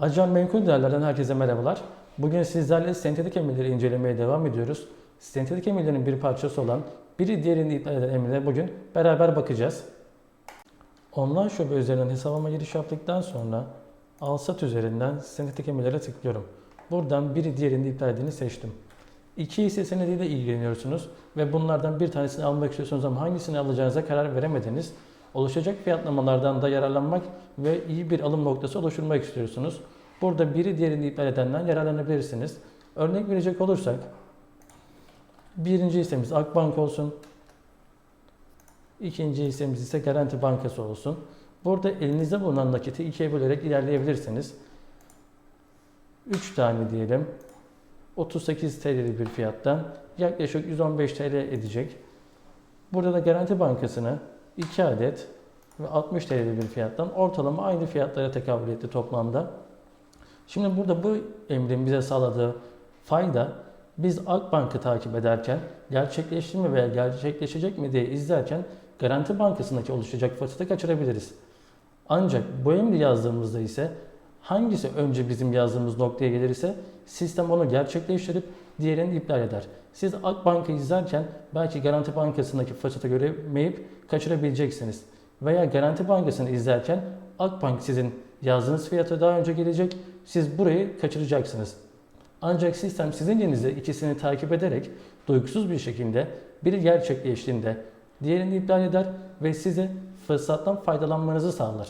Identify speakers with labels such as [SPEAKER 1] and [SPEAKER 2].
[SPEAKER 1] Acan Menkul Değerlerden herkese merhabalar. Bugün sizlerle sentetik emirleri incelemeye devam ediyoruz. Sentetik emirlerin bir parçası olan biri diğerini iptal eden emirlere bugün beraber bakacağız. Online şube üzerinden hesabıma giriş yaptıktan sonra Alsat üzerinden sentetik emirlere tıklıyorum. Buradan biri diğerini iptal edeni seçtim. İki hisse senediyle ilgileniyorsunuz ve bunlardan bir tanesini almak istiyorsunuz ama hangisini alacağınıza karar veremediniz. Oluşacak fiyatlamalardan da yararlanmak ve iyi bir alım noktası oluşturmak istiyorsunuz. Burada biri diğerini iptal edenden yararlanabilirsiniz. Örnek verecek olursak birinci hissemiz Akbank olsun. İkinci hissemiz ise Garanti Bankası olsun. Burada elinizde bulunan nakiti ikiye bölerek ilerleyebilirsiniz. 3 tane diyelim. 38 TL'li bir fiyattan yaklaşık 115 TL edecek. Burada da Garanti Bankası'nı 2 adet ve 60 TL'li bir fiyattan ortalama aynı fiyatlara tekabül etti toplamda. Şimdi burada bu emrin bize sağladığı fayda biz Akbank'ı takip ederken gerçekleşti mi veya gerçekleşecek mi diye izlerken Garanti Bankası'ndaki oluşacak fırsatı kaçırabiliriz. Ancak bu emri yazdığımızda ise hangisi önce bizim yazdığımız noktaya gelirse sistem onu gerçekleştirip diğerini iptal eder. Siz Akbank'ı izlerken belki Garanti Bankası'ndaki fırsatı göremeyip kaçırabileceksiniz. Veya Garanti Bankası'nı izlerken Akbank sizin yazdığınız fiyata daha önce gelecek, siz burayı kaçıracaksınız. Ancak sistem sizin yerinizde ikisini takip ederek duygusuz bir şekilde biri gerçekleştiğinde diğerini iptal eder ve size fırsattan faydalanmanızı sağlar.